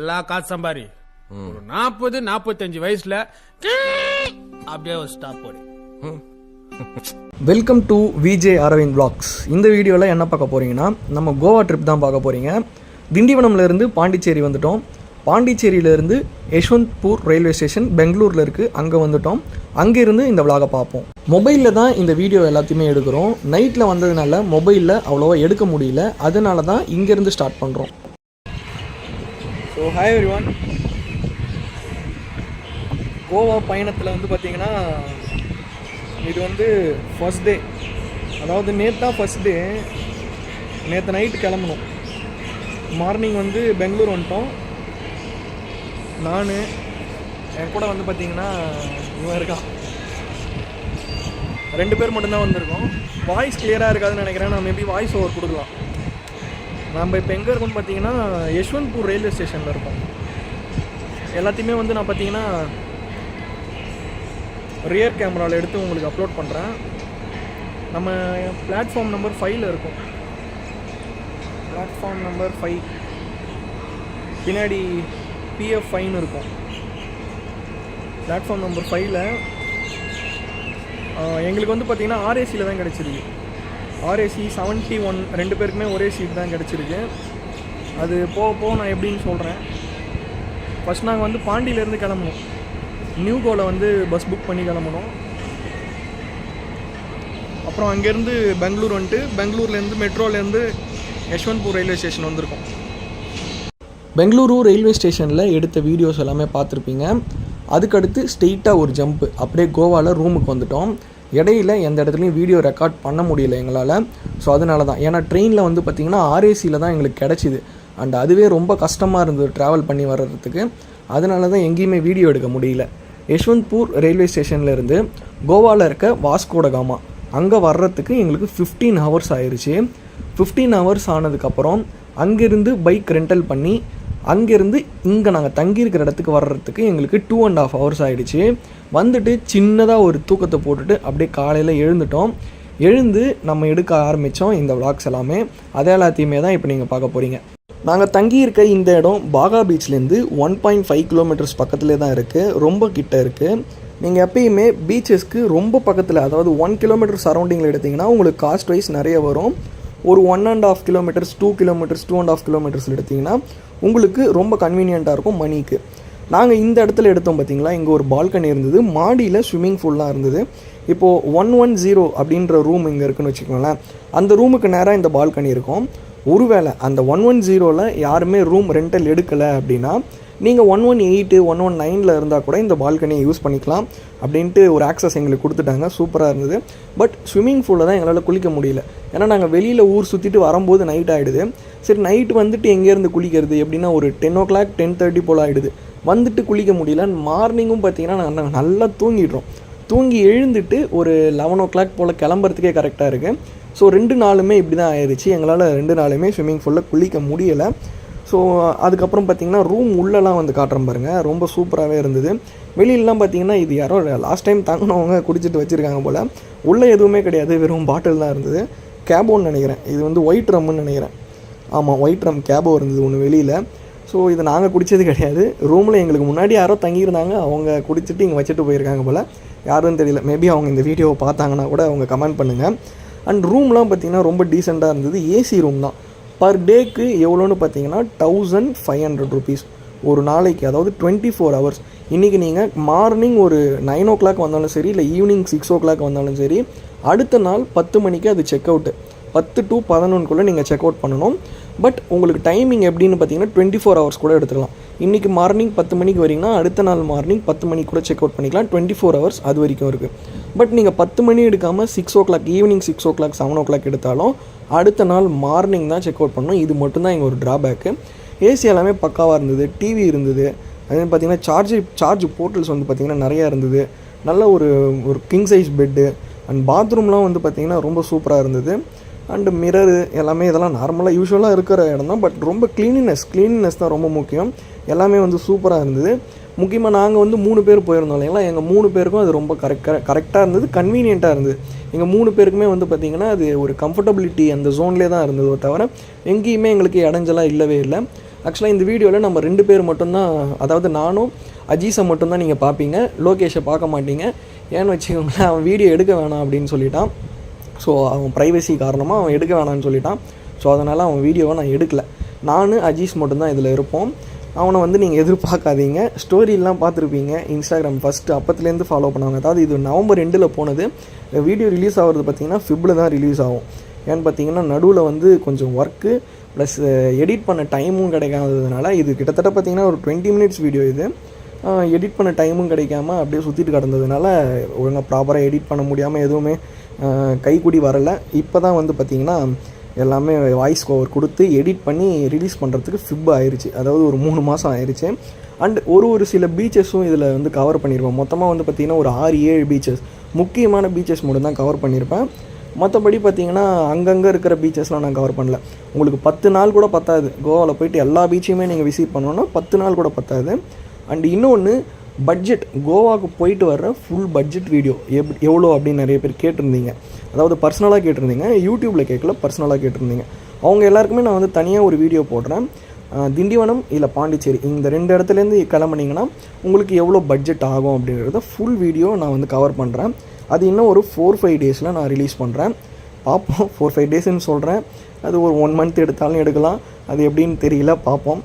எல்லா காசு சம்பாரி. ஒரு நாற்பது நாற்பத்தஞ்சு வயசுல அப்படியே ஒரு ஸ்டாப் போடு. Welcome to VJ Aravind vlogs. இந்த வீடியோவில் என்ன பார்க்க போறீங்கன்னா நம்ம கோவா ட்ரிப் தான் பார்க்க போகிறீங்க திண்டிவனம்ல இருந்து பாண்டிச்சேரி வந்துட்டோம். பாண்டிச்சேரியிலேருந்து யஷ்வந்த்பூர் ரயில்வே ஸ்டேஷன் பெங்களூரில் இருக்குது அங்கே வந்துட்டோம். அங்கேருந்து இந்த விலாகை பார்ப்போம். மொபைலில் தான் இந்த வீடியோ எல்லாத்தையுமே எடுக்கிறோம். நைட்டில் வந்ததுனால மொபைலில் அவ்வளோவா எடுக்க முடியல. அதனால தான் இங்கேருந்து ஸ்டார்ட் பண்ணுறோம் so hi everyone Goa பயணத்தில் வந்து பார்த்தீங்கன்னா இது வந்து ஃபர்ஸ்ட் டே அதாவது நேற்று தான் ஃபர்ஸ்ட் டே நேற்று நைட்டு கிளம்பணும் மார்னிங் வந்து பெங்களூர் வந்துட்டோம். நான் என் கூட வந்து பார்த்தீங்கன்னா இவன் இருக்கான். ரெண்டு பேர் மட்டும்தான் வந்திருக்கோம். வாய்ஸ் கிளியராக இருக்காதுன்னு நினைக்கிறேன். நான் மேபி வாய்ஸ் ஓவர் கொடுக்கலாம். நம்ம இப்போ எங்கே இருக்கோம்னு பார்த்தீங்கன்னா யஷ்வந்த்பூர் ரயில்வே ஸ்டேஷனில் இருக்கோம். எல்லாத்தையுமே வந்து நான் பார்த்தீங்கன்னா ரியர் கேமராவில் எடுத்து உங்களுக்கு அப்லோட் பண்ணுறேன் நம்ம பிளாட்ஃபார்ம் நம்பர் ஃபைவ்ல இருக்கும். பிளாட்ஃபார்ம் நம்பர் ஃபைவ் பின்னாடி பிஎஃப் ஃபைன்னு இருக்கும். பிளாட்ஃபார்ம் நம்பர் ஃபைவ்ல எங்களுக்கு வந்து பார்த்தீங்கன்னா ஆர்ஏசியில் தான் கிடச்சிருக்கு. ஆர்ஏசி செவன்ட்டி ஒன் ரெண்டு பேருக்குமே ஒரே சீட் தான் கிடச்சிருக்கு. அது போக போக நான் எப்படின்னு சொல்கிறேன் ஃபஸ்ட் நாங்கள் வந்து பாண்டியிலேருந்து கிளம்பணும் நியூ கோவில் வந்து பஸ் புக் பண்ணி கிளம்பணும் அப்புறம் அங்கேருந்து பெங்களூர் வந்துட்டு பெங்களூர்லேருந்து மெட்ரோலேருந்து யஷ்வந்த்பூர் ரயில்வே ஸ்டேஷன் வந்திருக்கோம். பெங்களூரு ரயில்வே ஸ்டேஷனில் எடுத்த வீடியோஸ் எல்லாமே பார்த்துருப்பீங்க. அதுக்கடுத்து ஸ்ட்ரெயிட்டாக ஒரு ஜம்ப்பு அப்படியே கோவாவில் ரூமுக்கு வந்துட்டோம். இடையில எந்த இடத்துலையும் வீடியோ ரெக்கார்ட் பண்ண முடியல எங்களால். ஸோ அதனால தான் ஏன்னா ட்ரெயினில் வந்து பார்த்திங்கன்னா ஆர்ஏசியில் தான் எங்களுக்கு கிடச்சிது. அண்ட் அதுவே ரொம்ப கஷ்டமாக இருந்தது ட்ராவல் பண்ணி வர்றதுக்கு. அதனால தான் எங்கேயுமே வீடியோ எடுக்க முடியல. யஷ்வந்த்பூர் ரயில்வே ஸ்டேஷன்லேருந்து கோவாவில் இருக்க வாஸ்கோடகாமா அங்கே வர்றதுக்கு எங்களுக்கு ஃபிஃப்டீன் ஹவர்ஸ் ஆயிடுச்சு ஃபிஃப்டீன் ஹவர்ஸ் ஆனதுக்கப்புறம் அங்கேருந்து பைக் ரெண்டல் பண்ணி அங்கேருந்து இங்கே நாங்கள் தங்கியிருக்கிற இடத்துக்கு வர்றதுக்கு எங்களுக்கு டூ அண்ட் ஆஃப் ஹவர்ஸ் ஆகிடுச்சு வந்துட்டு சின்னதாக ஒரு தூக்கத்தை போட்டுட்டு அப்படியே காலையில் எழுந்துட்டோம். எழுந்து நம்ம எடுக்க ஆரம்பித்தோம் இந்த விளாக்ஸ் எல்லாமே. அதே எல்லாத்தையுமே தான் இப்போ நீங்கள் பார்க்க போகிறீங்க நாங்கள் தங்கியிருக்க இந்த இடம் பாகா பீச்லேருந்து ஒன் பாயிண்ட் ஃபைவ் கிலோமீட்டர்ஸ் பக்கத்துலேயே தான் இருக்குது ரொம்ப கிட்ட இருக்குது நீங்கள் எப்பயுமே பீச்சஸ்க்கு ரொம்ப பக்கத்தில் அதாவது ஒன் கிலோமீட்டர் சரௌண்டிங்கில் எடுத்திங்கன்னா உங்களுக்கு காஸ்ட் வைஸ் நிறைய வரும். ஒரு one and half kilometres two kilometres two and half kilometres எடுத்தீங்கன்னா உங்களுக்கு ரொம்ப கன்வீனியண்ட்டாக இருக்கும் மணிக்கு. நாங்கள் இந்த இடத்துல எடுத்தோம் பார்த்தீங்களா இங்கே ஒரு பால்கனி இருந்தது. மாடியில் ஸ்விம்மிங் ஃபூல்லாம் இருந்தது. இப்போது ஒன் ஒன் ஜீரோ அப்படின்ற ரூம் இங்கே இருக்குன்னு வச்சுக்கோங்களேன். அந்த ரூமுக்கு நேராக இந்த பால்கனி இருக்கும். ஒருவேளை அந்த ஒன் ஒன் ஜீரோவில் யாருமே ரூம் ரெண்டல் எடுக்கலை அப்படின்னா நீங்கள் one one eight one one நைனில் இருந்தால் கூட இந்த பால்கனியை யூஸ் பண்ணிக்கலாம் அப்படின்ட்டு ஒரு ஆக்சஸ் எங்களுக்கு கொடுத்துட்டாங்க. சூப்பராக இருந்தது. பட் ஸ்விம்மிங் பூலில் தான் எங்களால் குளிக்க முடியல. ஏன்னா நாங்கள் வெளியில் ஊர் சுற்றிட்டு வரும்போது நைட் ஆகிடுது சரி நைட் வந்துட்டு எங்கேருந்து குளிக்கிறது? எப்படின்னா ஒரு ten o'clock ten thirty போல் ஆகிடுது வந்துட்டு குளிக்க முடியல. மார்னிங்கும் பார்த்தீங்கன்னா நாங்கள் நல்லா தூங்கிடுறோம். தூங்கி எழுந்துட்டு ஒரு லெவன் ஓ கிளாக் போல் கிளம்புறதுக்கே கரெக்டாக இருக்குது ஸோ ரெண்டு நாளுமே இப்படி தான் ஆயிடுச்சு எங்களால் ரெண்டு நாளுமே ஸ்விம்மிங் ஃபூலில் குளிக்க முடியலை. ஸோ அதுக்கப்புறம் பார்த்தீங்கன்னா ரூம் உள்ளெலாம் வந்து காட்டுறேன் பாருங்கள் ரொம்ப சூப்பராகவே இருந்தது. வெளியிலலாம் பார்த்தீங்கன்னா இது யாரோ லாஸ்ட் டைம் தங்கினவங்க குடிச்சிட்டு வச்சுருக்காங்க போல். உள்ளே எதுவுமே கிடையாது. வெறும் பாட்டில் தான் இருந்தது. கேபோன்னு நினைக்கிறேன். இது வந்து ஒயிட் ரம்முன்னு நினைக்கிறேன். ஆமாம் ஒயிட் ரம் கேபோ இருந்தது ஒன்று வெளியில். ஸோ இது நாங்கள் குடித்தது கிடையாது. ரூமில் எங்களுக்கு முன்னாடி யாரோ தங்கியிருந்தாங்க. அவங்க குடிச்சிட்டு இங்கே வச்சுட்டு போயிருக்காங்க போல். யாருன்னு தெரியல. மேபி அவங்க இந்த வீடியோவை பார்த்தாங்கன்னா கூட அவங்க கமெண்ட் பண்ணுங்கள் அண்ட் ரூம்லாம் பார்த்தீங்கன்னா ரொம்ப டீசெண்டாக இருந்தது. ஏசி ரூம் தான். பர் டேக்கு எவ்வளோன்னு பார்த்தீங்கன்னா தௌசண்ட் ஃபைவ் ஹண்ட்ரட் ருபீஸ் ஒரு நாளைக்கு அதாவது டுவெண்ட்டி ஃபோர் ஹவர்ஸ் இன்றைக்கி நீங்கள் மார்னிங் ஒரு நைன் ஓ கிளாக் வந்தாலும் சரி இல்லை ஈவினிங் சிக்ஸ் ஓ கிளாக் வந்தாலும் சரி அடுத்த நாள் பத்து மணிக்கு அது செக் அவுட்டு பத்து டு பதினொன்றுக்குள்ளே நீங்கள் செக் அவுட் பண்ணணும். பட் உங்களுக்கு டைமிங் எப்படின்னு பார்த்தீங்கன்னா டுவெண்ட்டி ஃபோர் ஹவர்ஸ் கூட எடுத்துக்கலாம். இன்றைக்கி மார்னிங் பத்து மணிக்கு வரீங்கன்னா அடுத்த நாள் மார்னிங் பத்து மணிக்கு கூட செக் அவுட் பண்ணிக்கலாம். டுவெண்ட்டி ஃபோர் ஹவர்ஸ் அது வரைக்கும் இருக்குது பட் நீங்கள் பத்து மணி எடுக்காமல் six o'clock evening six o'clock seven o'clock எடுத்தாலும் அடுத்த நாள் மார்னிங் தான் செக் அவுட் பண்ணணும். இது மட்டும்தான் எங்கள் ஒரு ட்ராபேக்கு ஏசி எல்லாமே பக்காவாக இருந்தது. டிவி இருந்தது. அதே பார்த்தீங்கன்னா சார்ஜ் சார்ஜ் போர்ட்டல்ஸ் வந்து பார்த்திங்கன்னா நிறையா இருந்தது. நல்ல ஒரு ஒரு கிங் சைஸ் பெட்டு அண்ட் பாத்ரூம்லாம் வந்து பார்த்திங்கன்னா ரொம்ப சூப்பராக இருந்தது. அண்டு மிரரு எல்லாமே இதெல்லாம் நார்மலாக யூஸ்வலாக இருக்கிற இடம் தான் பட் ரொம்ப க்ளீனினஸ் க்ளீனினஸ் தான் ரொம்ப முக்கியம். எல்லாமே வந்து சூப்பராக இருந்தது. முக்கியமாக நாங்கள் வந்து மூணு பேர் போயிருந்தோம் இல்லைங்களா? எங்கள் மூணு பேருக்கும் அது ரொம்ப கரெக்ட் கரெக்டாக இருந்தது கன்வீனியண்ட்டாக இருந்தது. எங்கள் மூணு பேருக்குமே வந்து பார்த்திங்கன்னா அது ஒரு கம்ஃபர்டபிலிட்டி அந்த ஜோன்லேயே தான் இருந்ததோ தவிர எங்கேயுமே எங்களுக்கு இடைஞ்சலாக இல்லவே இல்லை. ஆக்சுவலாக இந்த வீடியோவில் நம்ம ரெண்டு பேர் மட்டும்தான் அதாவது நானும் அஜீஸை மட்டும்தான் நீங்கள் பார்ப்பீங்க லோகேஷை பார்க்க மாட்டீங்க. ஏன்னு வச்சுக்கோங்களேன் அவன் வீடியோ எடுக்க வேணாம் அப்படின்னு சொல்லிட்டான். ஸோ அவன் ப்ரைவசி காரணமாக அவன் எடுக்க வேணாம்னு சொல்லிட்டான். ஸோ அதனால் அவன் வீடியோவை நான் எடுக்கலை. நான் அஜீஸ் மட்டும்தான் இதில் இருப்போம். அவனை வந்து நீங்கள் எதிர்பார்க்காதீங்க. ஸ்டோரிலாம் பார்த்துருப்பீங்க. இன்ஸ்டாகிராம் ஃபஸ்ட்டு அப்பத்துலேருந்து ஃபாலோ பண்ணுவாங்க. அதாவது இது நவம்பர் ரெண்டில் போனது. வீடியோ ரிலீஸ் ஆகிறது பார்த்தீங்கன்னா ஃபிப்பில் தான் ரிலீஸ் ஆகும். ஏன்னு பார்த்தீங்கன்னா நடுவில் வந்து கொஞ்சம் ஒர்க்கு ப்ளஸ் எடிட் பண்ண டைமும் கிடைக்காததுனால இது கிட்டத்தட்ட பார்த்தீங்கன்னா ஒரு டுவெண்ட்டி மினிட்ஸ் வீடியோ இது. எடிட் பண்ண டைமும் கிடைக்காம அப்படியே சுற்றிட்டு கிடந்ததுனால ஒழுங்காக ப்ராப்பராக எடிட் பண்ண முடியாமல் எதுவுமே கைக்குடி வரலை. இப்போ தான் வந்து பார்த்திங்கன்னா எல்லாமே வாய்ஸ் ஓவர் கொடுத்து எடிட் பண்ணி ரிலீஸ் பண்ணுறதுக்கு ஃபிப் ஆயிடுச்சு அதாவது ஒரு மூணு மாதம் ஆயிடுச்சு அண்ட் ஒரு ஒரு சில பீச்சஸும் இதில் வந்து கவர் பண்ணியிருப்பேன் மொத்தமாக வந்து பார்த்திங்கன்னா ஒரு ஆறு ஏழு பீச்சஸ் முக்கியமான பீச்சஸ் மட்டும் தான் கவர் பண்ணியிருப்பேன் மற்றபடி பார்த்தீங்கன்னா அங்கங்கே இருக்கிற பீச்சஸ்லாம் நான் கவர் பண்ணல. உங்களுக்கு பத்து நாள் கூட பத்தாது. கோவாவில் போயிட்டு எல்லா பீச்சையுமே நீங்கள் விசிட் பண்ணோன்னா பத்து நாள் கூட பத்தாது. அண்ட் இன்னொன்று பட்ஜெட் கோவாவுக்கு போயிட்டு வர்ற ஃபுல் பட்ஜெட் வீடியோ எப் எவ்வளோ அப்படின்னு நிறைய பேர் கேட்டிருந்தீங்க. அதாவது பர்சனலாக கேட்டிருந்தீங்க யூடியூப்பில் கேட்கல பர்சனலாக கேட்டிருந்தீங்க. அவங்க எல்லாருக்குமே நான் வந்து தனியாக ஒரு வீடியோ போடுறேன். திண்டிவனம் இல்லை பாண்டிச்சேரி இந்த ரெண்டு இடத்துலேருந்து கிளம்புனீங்கன்னா உங்களுக்கு எவ்வளோ பட்ஜெட் ஆகும் அப்படிங்கிறத ஃபுல் வீடியோ நான் வந்து கவர் பண்ணுறேன் அது இன்னும் ஒரு ஃபோர் ஃபைவ் டேஸில் நான் ரிலீஸ் பண்ணுறேன் பார்ப்போம் ஃபோர் ஃபைவ் டேஸ்ன்னு சொல்கிறேன் அது ஒரு ஒன் மந்த் எடுத்தாலும் எடுக்கலாம். அது எப்படின்னு தெரியல பார்ப்போம்.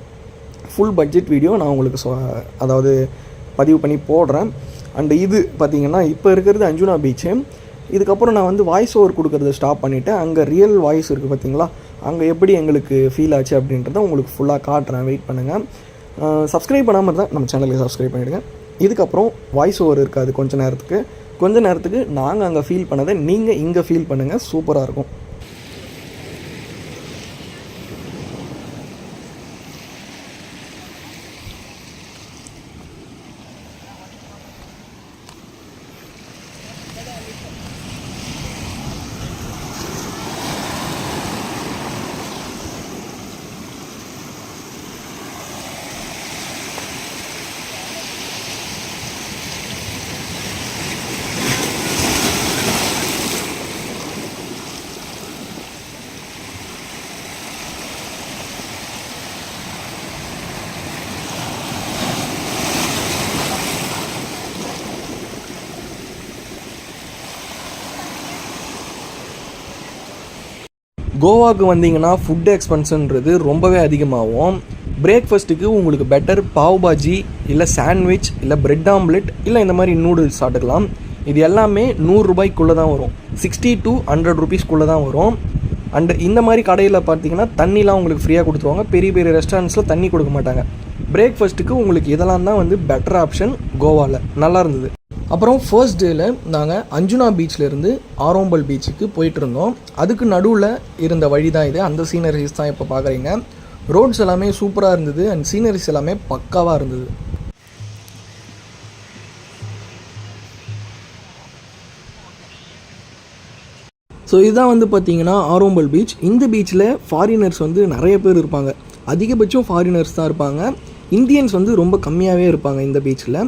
ஃபுல் பட்ஜெட் வீடியோ நான் உங்களுக்கு சொ அதாவது பதிவு பண்ணி போடுறேன். அண்டு இது பார்த்தீங்கன்னா இப்போ இருக்கிறது அஞ்சுனா பீச்சு இதுக்கப்புறம் நான் வந்து வாய்ஸ் ஓவர் கொடுக்கறத ஸ்டாப் பண்ணிவிட்டேன் அங்கே ரியல் வாய்ஸ் இருக்குது பார்த்தீங்களா? அங்கே எப்படி எங்களுக்கு ஃபீல் ஆச்சு அப்படின்றத உங்களுக்கு ஃபுல்லாக காட்டுறேன். வெயிட் பண்ணுங்கள் சப்ஸ்கிரைப் பண்ணாமல் இருந்தால் நம்ம சேனலுக்கு சப்ஸ்கிரைப் பண்ணிவிடுங்க இதுக்கப்புறம் வாய்ஸ் ஓவர் இருக்காது கொஞ்ச நேரத்துக்கு. கொஞ்ச நேரத்துக்கு நாங்கள் அங்கே ஃபீல் பண்ணதை நீங்கள் இங்கே ஃபீல் பண்ணுங்கள் சூப்பராக இருக்கும். கோவாவுக்கு வந்தீங்கன்னா ஃபுட் எக்ஸ்பென்ஸுன்றது ரொம்பவே அதிகமாகும். பிரேக்ஃபாஸ்ட்டுக்கு உங்களுக்கு பெட்டர் பாவ் பாஜி இல்லை சாண்ட்விச் இல்லை பிரெட் ஆம்லெட் இல்லை இந்த மாதிரி நூடுல்ஸ் சாப்பிட்டுக்கலாம். இது எல்லாமே நூறுரூபாய்க்குள்ளே தான் வரும். சிக்ஸ்டி டு ஹண்ட்ரட் ருபீஸ்க்குள்ளே தான் வரும். அண்ட் இந்த மாதிரி கடையில் பார்த்தீங்கன்னா தண்ணிலாம் உங்களுக்கு ஃப்ரீயாக கொடுத்துருவாங்க. பெரிய பெரிய ரெஸ்டாரண்ட்ஸில் தண்ணி கொடுக்க மாட்டாங்க. பிரேக்ஃபாஸ்ட்டுக்கு உங்களுக்கு இதெல்லாம் தான் வந்து பெட்டர் ஆப்ஷன் கோவாவில் நல்லா இருந்தது. அப்புறம் ஃபர்ஸ்ட் டேயில் நாங்கள் அஞ்சுனா பீச்லேருந்து ஆரோம்பல் பீச்சுக்கு போயிட்டு இருந்தோம். அதுக்கு நடுவில் இருந்த வழி தான் இது. அந்த சீனரிஸ் தான் இப்போ பார்க்குறீங்க ரோட்ஸ் எல்லாமே சூப்பராக இருந்தது அண்ட் சீனரிஸ் எல்லாமே பக்காவாக இருந்தது. ஸோ இதுதான் வந்து பார்த்தீங்கன்னா ஆரோம்பல் பீச் இந்த பீச்சில் ஃபாரினர்ஸ் வந்து நிறைய பேர் இருப்பாங்க. அதிகபட்சம் ஃபாரினர்ஸ் தான் இருப்பாங்க. இந்தியன்ஸ் வந்து ரொம்ப கம்மியாகவே இருப்பாங்க இந்த பீச்சில்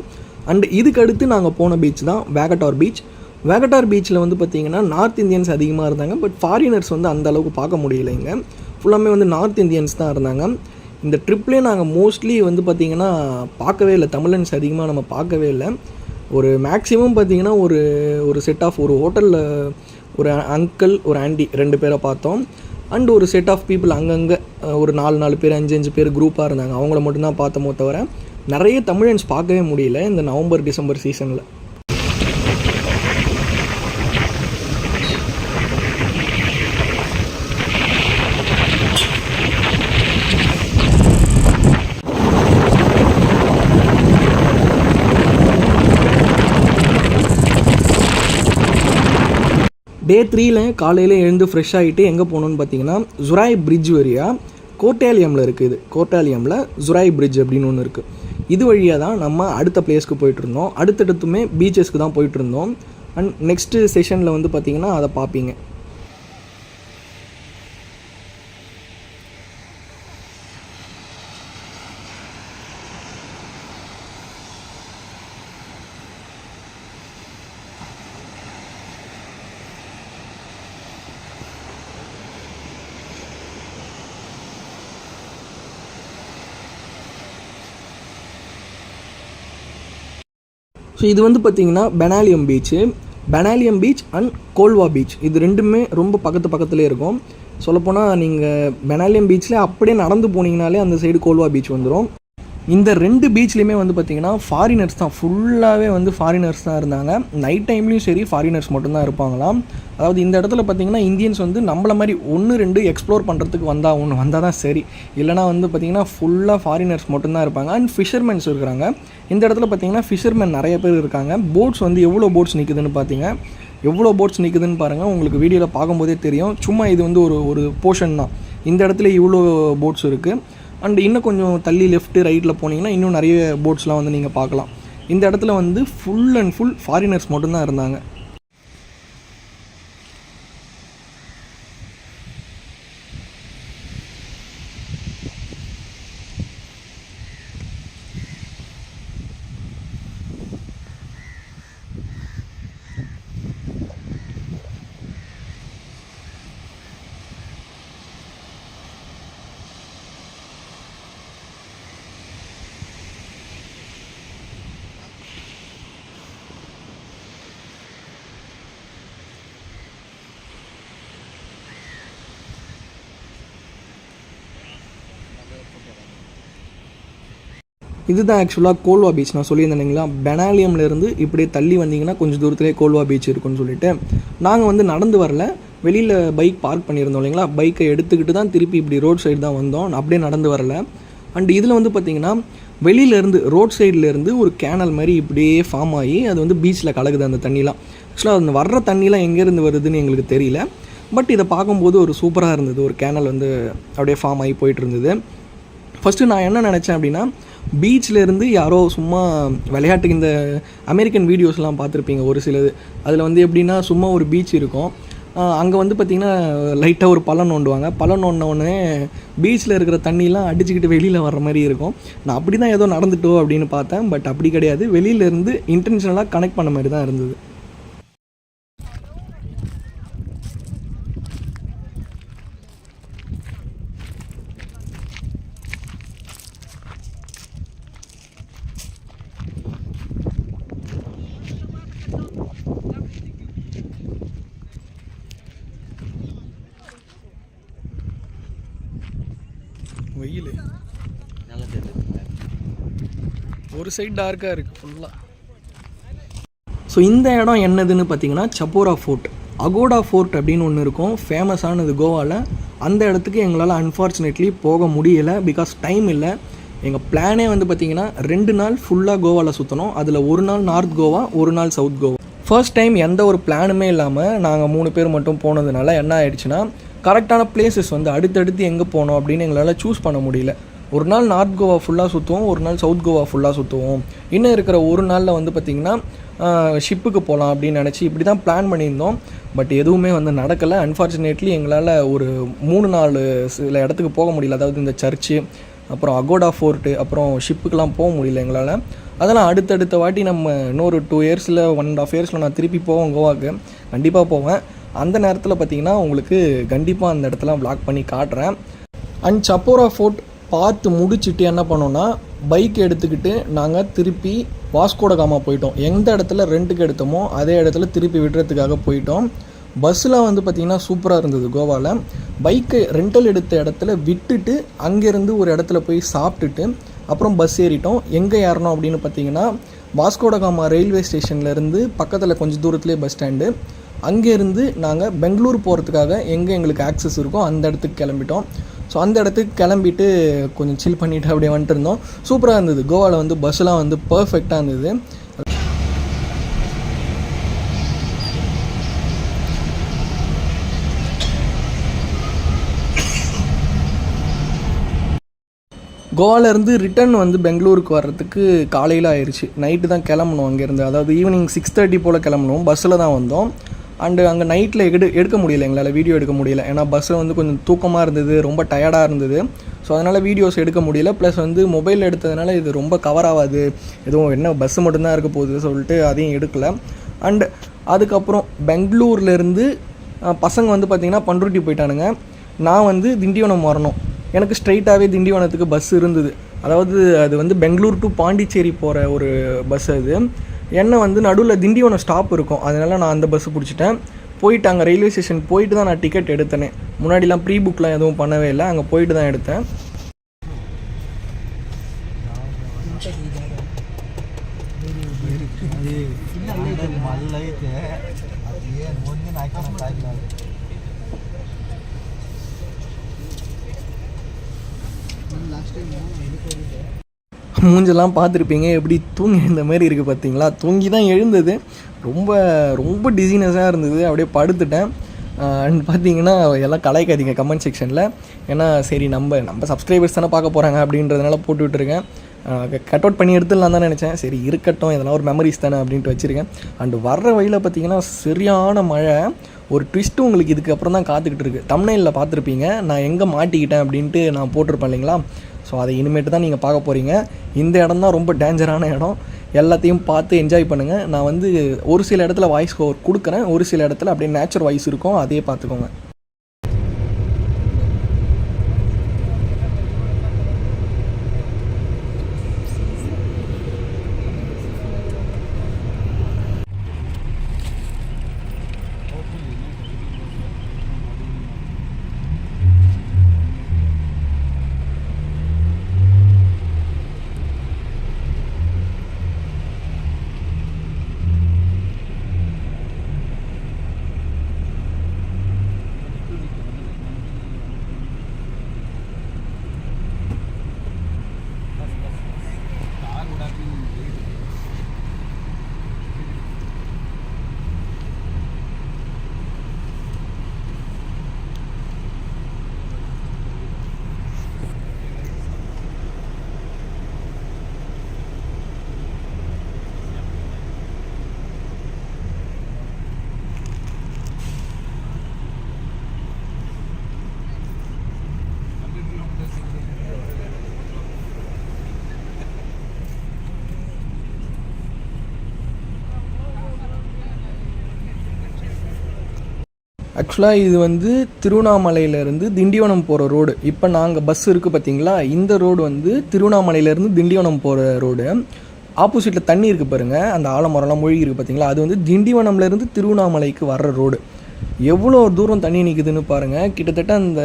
அண்ட் இதுக்கு அடுத்து நாங்கள் போன பீச் தான் வேகட்டார் பீச் வேகட்டார் பீச்சில் வந்து பார்த்தீங்கன்னா நார்த் இந்தியன்ஸ் அதிகமாக இருந்தாங்க. பட் ஃபாரினர்ஸ் வந்து அந்த அளவுக்கு பார்க்க முடியல இங்கே. ஃபுல்லாமே வந்து நார்த் இந்தியன்ஸ் தான் இருந்தாங்க. இந்த ட்ரிப்லேயே நாங்கள் மோஸ்ட்லி வந்து பார்த்திங்கன்னா பார்க்கவே இல்லை. தமிழன்ஸ் அதிகமாக நம்ம பார்க்கவே இல்லை. ஒரு மேக்ஸிமம் பார்த்தீங்கன்னா ஒரு ஒரு செட் ஆஃப் ஒரு ஹோட்டலில் ஒரு அங்கிள் ஒரு ஆண்டி ரெண்டு பேரை பார்த்தோம். அண்ட் ஒரு செட் ஆஃப் பீப்புள் அங்கங்கே ஒரு நாலு நாலு பேர் அஞ்சு அஞ்சு பேர் குரூப்பாக இருந்தாங்க. அவங்கள மட்டும்தான் பார்த்தோமோ தவிர நிறைய தமிழன்ஸ் பார்க்கவே முடியல இந்த நவம்பர் டிசம்பர் சீசனில் டே த்ரீல காலையில் எழுந்து ஃப்ரெஷ் ஆகிட்டு எங்கே போகணுன்னு பார்த்தீங்கன்னா ஜுராய் பிரிட்ஜ் வரியா கோட்டாலியமில் இருக்குது இது. கோட்டாலியமில் ஜுராய் பிரிட்ஜ் அப்படின்னு ஒன்று இருக்குது இது வழியாக தான் நம்ம அடுத்த பிளேஸ்க்கு போயிட்டு இருந்தோம். அடுத்தடுத்துமே பீச்சஸ்க்கு தான் போயிட்டு இருந்தோம். அண்ட் நெக்ஸ்ட்டு செஷனில் வந்து பார்த்தீங்கன்னா அதை பார்ப்பீங்க ஸோ இது வந்து பார்த்திங்கன்னா Benaulim beach Benaulim beach and Colva beach இது ரெண்டுமே ரொம்ப பக்கத்து பக்கத்துலேயே இருக்கும். சொல்லப்போனால் நீங்கள் பெனாலியம் பீச்சில் அப்படியே நடந்து போனீங்கனாலே அந்த சைடு கோல்வா பீச் வந்துடும் இந்த ரெண்டு பீச்லேயுமே வந்து பார்த்திங்கன்னா ஃபாரினர்ஸ் தான். ஃபுல்லாகவே வந்து ஃபாரினர்ஸ் தான் இருந்தாங்க. நைட் டைம்லேயும் சரி ஃபாரினர்ஸ் மட்டும்தான் இருப்பாங்களாம். அதாவது இந்த இடத்துல பார்த்திங்கன்னா இந்தியன்ஸ் வந்து நம்மள மாதிரி ஒன்று ரெண்டு எக்ஸ்ப்ளோர் பண்ணுறதுக்கு வந்தால் ஒன்று வந்தால் தான் சரி. இல்லைனா வந்து பார்த்திங்கன்னா ஃபுல்லாக ஃபாரினர்ஸ் மட்டும்தான் இருப்பாங்க. அண்ட் ஃபிஷர்மென்ஸ் இருக்கிறாங்க. இந்த இடத்துல பார்த்திங்கன்னா ஃபிஷர்மேன் நிறைய பேர் இருக்காங்க. போட்ஸ் வந்து எவ்வளோ போட்ஸ் நிற்குதுன்னு பார்த்தீங்க எவ்வளோ போட்ஸ் நிற்குதுன்னு பாருங்கள் உங்களுக்கு வீடியோவில் பார்க்கும்போதே தெரியும். சும்மா இது வந்து ஒரு ஒரு போர்ஷன் தான். இந்த இடத்துல இவ்வளோ போட்ஸ் இருக்குது அண்ட் இன்னும் கொஞ்சம் தள்ளி லெஃப்ட்டு ரைட்டில் போனீங்கன்னா இன்னும் நிறைய போட்ஸ்லாம் வந்து நீங்கள் பார்க்கலாம். இந்த இடத்துல வந்து ஃபுல் அண்ட் ஃபுல் ஃபாரினர்ஸ் மட்டும்தான் இருந்தாங்க. இதுதான் ஆக்சுவலாக கோல்வா பீச் நான் சொல்லியிருந்தேன் இல்லைங்களா? பெனாலியம்லேருந்து இப்படியே தள்ளி வந்தீங்கன்னா கொஞ்சம் தூரத்துலேயே கோல்வா பீச் இருக்குன்னு சொல்லிட்டு. நாங்கள் வந்து நடந்து வரல. வெளியில் பைக் பார்க் பண்ணியிருந்தோம் இல்லைங்களா? பைக்கை எடுத்துக்கிட்டு தான் திருப்பி இப்படி ரோட் சைடு தான் வந்தோம். அப்படியே நடந்து வரல. அண்ட் இதில் வந்து பார்த்திங்கன்னா வெளியிலேருந்து ரோட் சைட்லேருந்து ஒரு கேனல் மாதிரி இப்படியே ஃபார்ம் ஆகி அது வந்து பீச்சில் கலகுது அந்த தண்ணிலாம். ஆக்சுவலாக அந்த வர்ற தண்ணிலாம் எங்கேருந்து வருதுன்னு எங்களுக்கு தெரியல. பட் இதை பார்க்கும்போது ஒரு சூப்பராக இருந்தது. ஒரு கேனல் வந்து அப்படியே ஃபார்ம் ஆகி போயிட்டு இருந்தது. ஃபஸ்ட்டு நான் என்ன நினச்சேன் அப்படின்னா பீச்சில் இருந்து யாரோ சும்மா விளையாட்டுக்கு இந்த அமெரிக்கன் வீடியோஸ்லாம் பார்த்துருப்பீங்க ஒரு சிலது. அதில் வந்து எப்படின்னா சும்மா ஒரு பீச் இருக்கும். அங்கே வந்து பார்த்திங்கன்னா லைட்டாக ஒரு பழம் நோண்டுவாங்க. பழம் நோண்டின உடனே பீச்சில் இருக்கிற தண்ணிலாம் அடிச்சுக்கிட்டு வெளியில் வர்ற மாதிரி இருக்கும். நான் அப்படி தான் ஏதோ நடந்துட்டோ அப்படின்னு பார்த்தேன். பட் அப்படி கிடையாது. வெளியிலேருந்து இன்டென்ஷனலாக கனெக்ட் பண்ண மாதிரி தான் இருந்தது வெயில் நல்லா தெரியுது ஒரு சைடு டார்க்காக இருக்குது ஃபுல்லாக ஸோ இந்த இடம் என்னதுன்னு பார்த்தீங்கன்னா சப்போரா ஃபோர்ட் அகோடா ஃபோர்ட் அப்படின்னு ஒன்று இருக்கும். ஃபேமஸானது கோவாவில் அந்த இடத்துக்கு எங்களால் அன்ஃபார்ச்சுனேட்லி போக முடியலை. பிகாஸ் டைம் இல்லை. எங்கள் பிளானே வந்து பார்த்திங்கன்னா ரெண்டு நாள் ஃபுல்லாக கோவாவில் சுற்றணும் அதில் ஒரு நாள் நார்த் கோவா ஒரு நாள் சவுத் கோவா ஃபர்ஸ்ட் டைம் எந்த ஒரு பிளானுமே இல்லாமல் நாங்கள் மூணு பேர் மட்டும் போனதுனால என்ன ஆயிடுச்சுன்னா கரெக்டான பிளேசஸ் வந்து அடுத்தடுத்து எங்கே போனோம் அப்படின்னு எங்களால் சூஸ் பண்ண முடியல. ஒரு நாள் நார்த் கோவா ஃபுல்லாக சுற்றுவோம் ஒரு நாள் சவுத் கோவா ஃபுல்லாக சுற்றுவோம் இன்னும் இருக்கிற ஒரு நாளில் வந்து பார்த்திங்கன்னா ஷிப்புக்கு போகலாம் அப்படின்னு நினச்சி இப்படி தான் பிளான் பண்ணியிருந்தோம். பட் எதுவுமே வந்து நடக்கலை. அன்ஃபார்ச்சுனேட்லி எங்களால் ஒரு மூணு நாலு சில இடத்துக்கு போக முடியல. அதாவது இந்த சர்ச்சு அப்புறம் அகோடா ஃபோர்ட்டு அப்புறம் ஷிப்புக்கெலாம் போக முடியல எங்களால். அதெல்லாம் அடுத்தடுத்த வாட்டி நம்ம இன்னொரு டூ இயர்ஸில் ஒன் அண்ட் ஆஃப் இயர்ஸில் நான் திருப்பி போவேன் கோவாக்கு. கண்டிப்பாக போவேன். அந்த நேரத்தில் பார்த்தீங்கன்னா உங்களுக்கு கண்டிப்பாக அந்த இடத்துல vlog பண்ணி காட்டுறேன். அண்ட் சப்போரா ஃபோர்ட் பார்த்து முடிச்சுட்டு என்ன பண்ணோன்னா பைக் எடுத்துக்கிட்டு நாங்கள் திருப்பி வாஸ்கோட காமா போயிட்டோம். எந்த இடத்துல ரெண்ட்டுக்கு எடுத்தோமோ அதே இடத்துல திருப்பி விடுறதுக்காக போயிட்டோம். பஸ்ஸில் வந்து பார்த்திங்கன்னா சூப்பராக இருந்தது கோவாவில் பைக்கை ரெண்டல் எடுத்த இடத்துல விட்டுட்டு அங்கேருந்து ஒரு இடத்துல போய் சாப்பிட்டுட்டு அப்புறம் பஸ் ஏறிட்டோம். எங்கே ஏறணும் அப்படின்னு பார்த்தீங்கன்னா வாஸ்கோடகாமா ரயில்வே ஸ்டேஷன்லேருந்து பக்கத்தில் கொஞ்சம் தூரத்துலேயே பஸ் ஸ்டாண்டு அங்கேருந்து நாங்கள் பெங்களூர் போகிறதுக்காக எங்கே எங்களுக்கு ஆக்சஸ் இருக்கோ அந்த இடத்துக்கு கிளம்பிட்டோம். ஸோ அந்த இடத்துக்கு கிளம்பிட்டு கொஞ்சம் சில் பண்ணிவிட்டு அப்படியே வந்துட்டு இருந்தோம். சூப்பராக இருந்தது. கோவாவில் வந்து பஸ்ஸெலாம் வந்து பர்ஃபெக்டாக இருந்தது. கோவாலேருந்து ரிட்டர்ன் வந்து பெங்களூருக்கு வர்றதுக்கு காலையில் ஆயிடுச்சு நைட்டு தான் கிளம்பணும் அங்கேருந்து அதாவது ஈவினிங் சிக்ஸ் தேர்ட்டி போல் கிளம்பணும். பஸ்ஸில் தான் வந்தோம். அண்டு அங்கே நைட்டில் எடு எடுக்க முடியல எங்களால் வீடியோ எடுக்க முடியல. ஏன்னா பஸ்ஸில் வந்து கொஞ்சம் தூக்கமாக இருந்தது ரொம்ப டயர்டாக இருந்தது. ஸோ அதனால் வீடியோஸ் எடுக்க முடியல. ப்ளஸ் வந்து மொபைல் எடுத்ததுனால இது ரொம்ப கவர் ஆகாது. எதுவும் என்ன பஸ்ஸு மட்டும்தான் இருக்க போகுது சொல்லிட்டு அதையும் எடுக்கல. அண்டு அதுக்கப்புறம் பெங்களூர்லேருந்து பசங்க வந்து பார்த்திங்கன்னா பண்ருட்டி போயிட்டானுங்க. நான் வந்து திண்டிவனம் வரணும். எனக்கு ஸ்ட்ரைட்டாகவே திண்டிவனத்துக்கு பஸ் இருந்தது. அதாவது அது வந்து பெங்களூர் டு பாண்டிச்சேரி போகிற ஒரு பஸ் அது. என்ன வந்து நடுவில் திண்டிவனம் ஸ்டாப் இருக்கும் அதனால நான் அந்த பஸ்ஸு பிடிச்சிட்டேன் போயிட்டு அங்கே ரயில்வே ஸ்டேஷன் போயிட்டு தான் நான் டிக்கெட் எடுத்தேனே முன்னாடிலாம் ப்ரீ புக்லாம் எதுவும் பண்ணவே இல்லை அங்கே போயிட்டு தான் எடுத்தேன் ಮಲ್ಲೈತೆ ಅದೇನು ಮುಂದಿನ ಹಾಕಿಲ್ಲ மூஞ்செல்லாம் பார்த்துருப்பீங்க. எப்படி தூங்கி எழுந்த மாதிரி இருக்குது பார்த்தீங்களா? தூங்கி தான் எழுந்தது. ரொம்ப ரொம்ப டிசினஸாக இருந்தது. அப்படியே படுத்துட்டேன். அண்ட் பார்த்தீங்கன்னா எல்லாம் கலாய்க்காதீங்க கமெண்ட் செக்ஷனில் ஏன்னா சரி நம்ம நம்ம சப்ஸ்கிரைபர்ஸ் தானே பார்க்க போகிறாங்க அப்படின்றதுனால போட்டு விட்டுருக்கேன். கட் அவுட் பண்ணி எடுத்துடலாம் தான் நினச்சேன். சரி இருக்கட்டும். இதெல்லாம் ஒரு மெமரிஸ் தானே அப்படின்ட்டு வச்சுருக்கேன். அண்ட் வர்ற வழியில் பார்த்தீங்கன்னா சரியான மழை. ஒரு ட்விஸ்ட்டு உங்களுக்கு இதுக்கப்புறம் தான் காத்துக்கிட்டு இருக்குது தமிழ்நில பார்த்துருப்பீங்க. நான் எங்கே மாட்டிக்கிட்டேன் அப்படின்ட்டு நான் போட்டிருப்பேன் இல்லைங்களா? ஸோ அதை இனிமேட்டு தான் நீங்கள் பார்க்க போகிறீங்க இந்த இடம் தான் ரொம்ப டேஞ்சரான இடம். எல்லாத்தையும் பார்த்து என்ஜாய் பண்ணுங்கள் நான் வந்து ஒரு சில இடத்துல வாய்ஸ் ஓவர் கொடுக்குறேன். ஒரு சில இடத்துல அப்படியே நேச்சுரல் வாய்ஸ் இருக்கும். அதையே பார்த்துக்கோங்க. ஆக்சுவலாக இது வந்து திருவண்ணாமலையிலேருந்து திண்டிவனம் போகிற ரோடு இப்போ நாங்கள் பஸ் இருக்குது பார்த்தீங்களா இந்த ரோடு வந்து திருவண்ணாமலையிலேருந்து திண்டிவனம் போகிற ரோடு ஆப்போசிட்டில் தண்ணி இருக்குது பாருங்கள் அந்த ஆலமரம்லாம் மூழ்கி இருக்குது பார்த்தீங்களா அது வந்து திண்டிவனம்லேருந்து திருவண்ணாமலைக்கு வர்ற ரோடு எவ்வளோ தூரம் தண்ணி நிற்குதுன்னு பாருங்கள் கிட்டத்தட்ட அந்த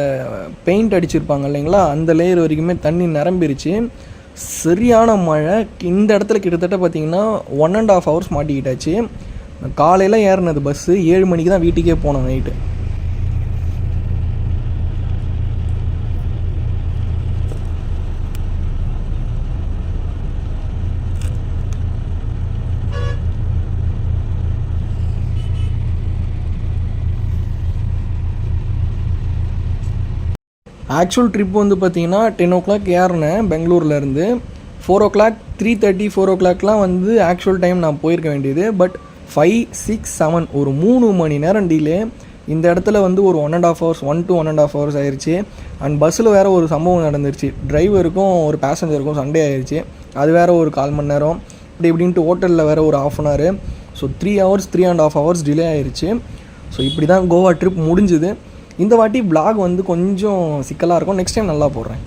பெயிண்ட் அடிச்சிருப்பாங்க இல்லைங்களா? அந்த லேயர் வரைக்குமே தண்ணி நிரம்பிருச்சு. சரியான மழை. இந்த இடத்துல கிட்டத்தட்ட பார்த்தீங்கன்னா ஒன் அண்ட் ஆஃப் ஹவர்ஸ் மாட்டிக்கிட்டாச்சு. காலையில் ஏறினது பஸ்ஸு ஏழு மணிக்கு தான் வீட்டுக்கே போனோம் நைட்டு ஆக்சுவல் ட்ரிப் வந்து பார்த்தீங்கன்னா டென் ஓ கிளாக் ஏறினேன் பெங்களூர்லேருந்து four o'clock three thirty four ஓ கிளாக்லாம் வந்து ஆக்சுவல் டைம் நான் போயிருக்க வேண்டியது. பட் ஃபைவ் சிக்ஸ் செவன் ஒரு மூணு மணி நேரம் டிலே இந்த இடத்துல வந்து ஒரு one and half hours one two one and half hours ஆயிடுச்சு அண்ட் பஸ்ஸில் வேறு ஒரு சம்பவம் நடந்துருச்சு. டிரைவருக்கும் ஒரு பேசஞ்சருக்கும் சண்டே ஆயிடுச்சு அது வேறு ஒரு கால் மணி நேரம். இப்படி இப்படின்ட்டு ஹோட்டலில் வேறு ஒரு half an hour so three hours three and half hours delay ஆயிடுச்சு ஸோ இப்படி தான் கோவா ட்ரிப் முடிஞ்சுது. இந்த வாட்டி vlog வந்து கொஞ்சம் சிக்கலாக இருக்கும். நெக்ஸ்ட் டைம் நல்லா போடுறேன்.